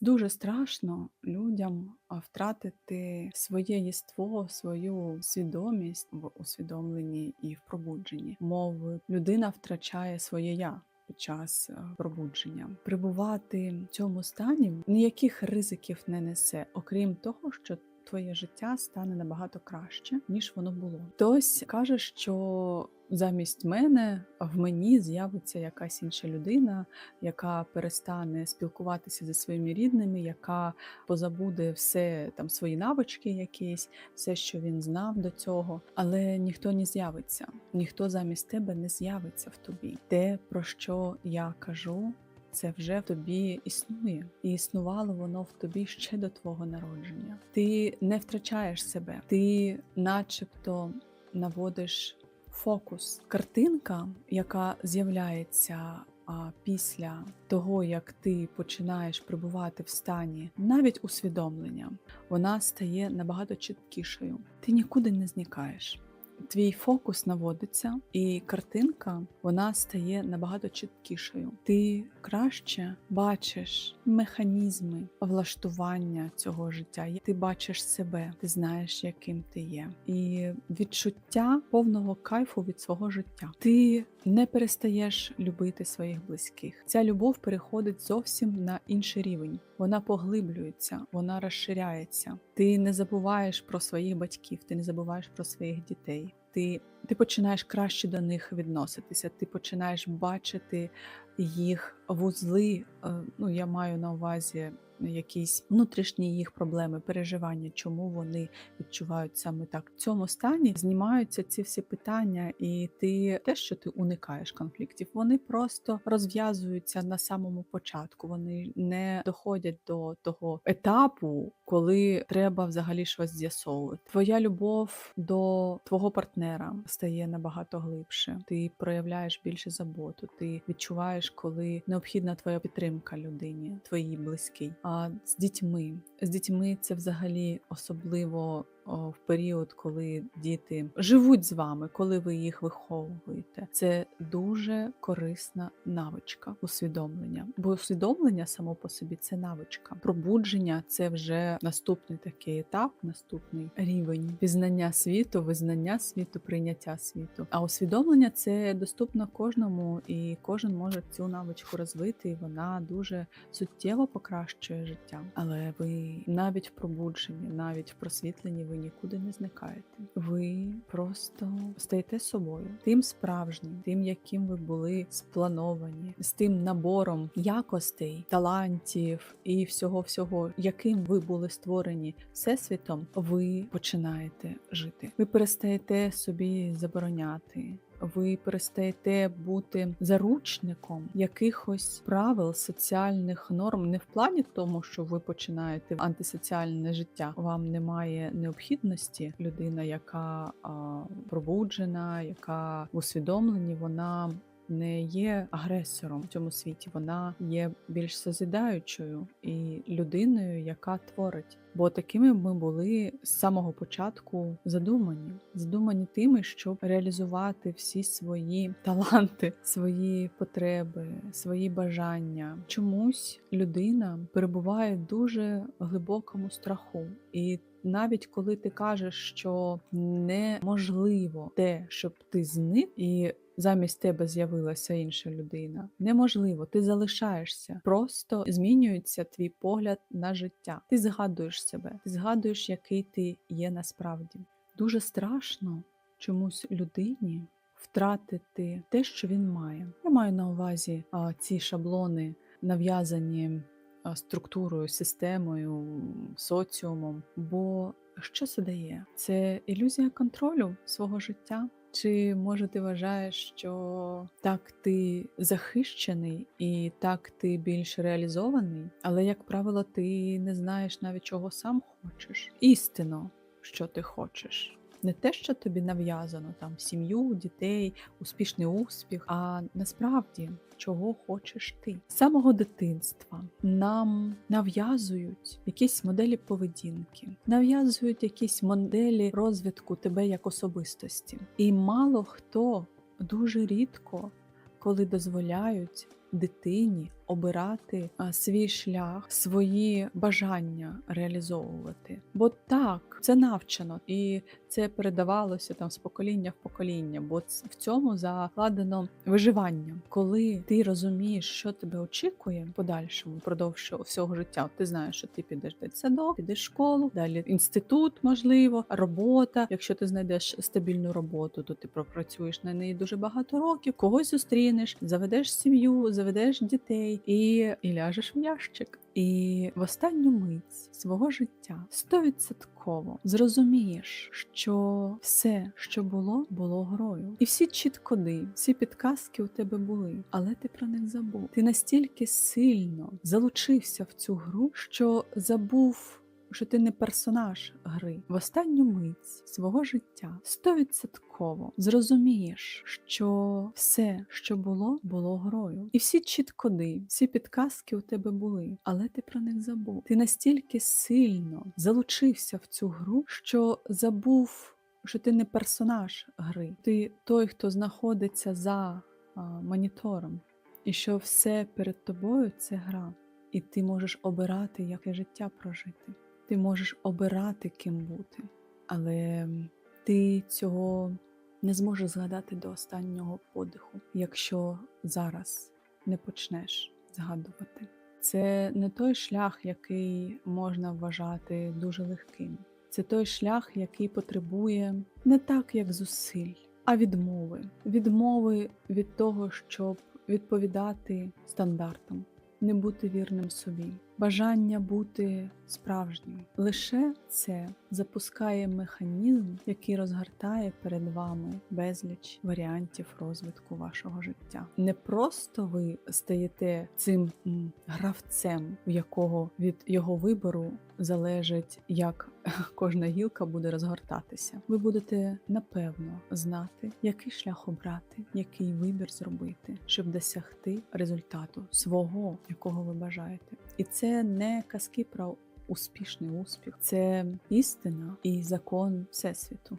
Дуже страшно людям втратити своє єство, свою свідомість в усвідомленні і в пробудженні. Мов людина втрачає своє я. Під час е, пробудження перебувати в цьому стані ніяких ризиків не несе, окрім того, що твоє життя стане набагато краще, ніж воно було. Хтось каже, що замість мене в мені з'явиться якась інша людина, яка перестане спілкуватися зі своїми рідними, яка позабуде все там свої навички, якісь, все, що він знав до цього, але ніхто не з'явиться, ніхто замість тебе не з'явиться в тобі. Те, про що я кажу. Це вже в тобі існує, і існувало воно в тобі ще до твого народження. Ти не втрачаєш себе, ти, начебто, наводиш фокус. Картинка, яка з'являється після того, як ти починаєш перебувати в стані навіть усвідомлення, вона стає набагато чіткішою. Ти нікуди не зникаєш. Твій фокус наводиться, і картинка вона стає набагато чіткішою. Ти краще бачиш механізми влаштування цього життя. Ти бачиш себе, ти знаєш, яким ти є, і відчуття повного кайфу від свого життя. Ти не перестаєш любити своїх близьких. Ця любов переходить зовсім на інший рівень. Вона поглиблюється, вона розширяється. Ти не забуваєш про своїх батьків, ти не забуваєш про своїх дітей. Ти, ти починаєш краще до них відноситися, ти починаєш бачити їх вузли. е, Ну, я маю на увазі якісь внутрішні їх проблеми, переживання, чому вони відчувають саме так. В цьому стані знімаються ці всі питання, і ти те, що ти уникаєш конфліктів, вони просто розв'язуються на самому початку. Вони не доходять до того етапу, коли треба взагалі щось з'ясовувати. Твоя любов до твого партнера стає набагато глибше. Ти проявляєш більше заботу. Ти відчуваєш, коли необхідна твоя підтримка людині, твоїй близькій. З дітьми. З дітьми це взагалі особливо в період, коли діти живуть з вами, коли ви їх виховуєте. Це дуже корисна навичка усвідомлення. Бо усвідомлення само по собі це навичка. Пробудження це вже наступний такий етап, наступний рівень пізнання світу, визнання світу, прийняття світу. А усвідомлення це доступно кожному, і кожен може цю навичку розвити. і Вона дуже суттєво покращує життя. Але ви навіть в пробудженні, навіть в просвітленні ви нікуди не зникаєте. Ви просто стаєте собою, тим справжнім, тим, яким ви були сплановані, з тим набором якостей, талантів і всього, всього, яким ви були створені всесвітом, ви починаєте жити. Ви перестаєте собі забороняти. Ви перестаєте бути заручником якихось правил соціальних норм, не в плані тому, що ви починаєте антисоціальне життя. Вам немає необхідності. Людина, яка а, пробуджена, яка в усвідомленні, вона. Не є агресором в цьому світі, вона є більш созідаючою і людиною, яка творить. Бо такими ми були з самого початку задумані, задумані тими, щоб реалізувати всі свої таланти, свої потреби, свої бажання. Чомусь людина перебуває в дуже глибокому страху, і навіть коли ти кажеш, що неможливо те, щоб ти зник і. Замість тебе з'явилася інша людина. Неможливо, ти залишаєшся. Просто змінюється твій погляд на життя. Ти згадуєш себе, ти згадуєш, який ти є насправді. Дуже страшно чомусь людині втратити те, що він має. Я маю на увазі а, ці шаблони, нав'язані структурою, системою, соціумом. Бо що це дає? Це ілюзія контролю свого життя. Чи може ти вважаєш, що так ти захищений і так ти більш реалізований, але, як правило, ти не знаєш навіть чого сам хочеш? Істинно, що ти хочеш. Не те, що тобі нав'язано, там сім'ю, дітей, успішний успіх, а насправді чого хочеш ти. З самого дитинства нам нав'язують якісь моделі поведінки, нав'язують якісь моделі розвитку тебе як особистості. І мало хто дуже рідко, коли дозволяють дитині обирати свій шлях, свої бажання реалізовувати. Бо так, це навчено, і це передавалося там з покоління в покоління, бо в цьому закладено виживання. Коли ти розумієш, що тебе очікує в подальшому, впродовж всього життя, ти знаєш, що ти підеш в дитсадок, підеш в школу, далі інститут, можливо, робота. Якщо ти знайдеш стабільну роботу, то ти пропрацюєш на неї дуже багато років, когось зустрінеш, заведеш сім'ю, заведеш дітей і, і ляжеш в ящик. І в останню мить свого життя стовідсотково зрозумієш, що все, що було, було грою. І всі чіткоди, всі підказки у тебе були, але ти про них забув. Ти настільки сильно залучився в цю гру, що забув. Що ти не персонаж гри. В останню мить свого життя стовідсотково зрозумієш, що все, що було, було грою, і всі чіткоди, всі підказки у тебе були, але ти про них забув. Ти настільки сильно залучився в цю гру, що забув, що ти не персонаж гри, ти той, хто знаходиться за а, монітором, і що все перед тобою це гра, і ти можеш обирати, яке життя прожити. Ти можеш обирати ким бути, але ти цього не зможеш згадати до останнього подиху, якщо зараз не почнеш згадувати. Це не той шлях, який можна вважати дуже легким. Це той шлях, який потребує не так, як зусиль, а відмови. Відмови від того, щоб відповідати стандартам, не бути вірним собі, бажання бути справжнім. Лише це запускає механізм, який розгортає перед вами безліч варіантів розвитку вашого життя. Не просто ви стаєте цим гравцем, у якого від його вибору залежить, як кожна гілка буде розгортатися. Ви будете напевно знати, який шлях обрати, який вибір зробити, щоб досягти результату свого, якого ви бажаєте. І це не казки про успішний успіх, це істина і закон всесвіту.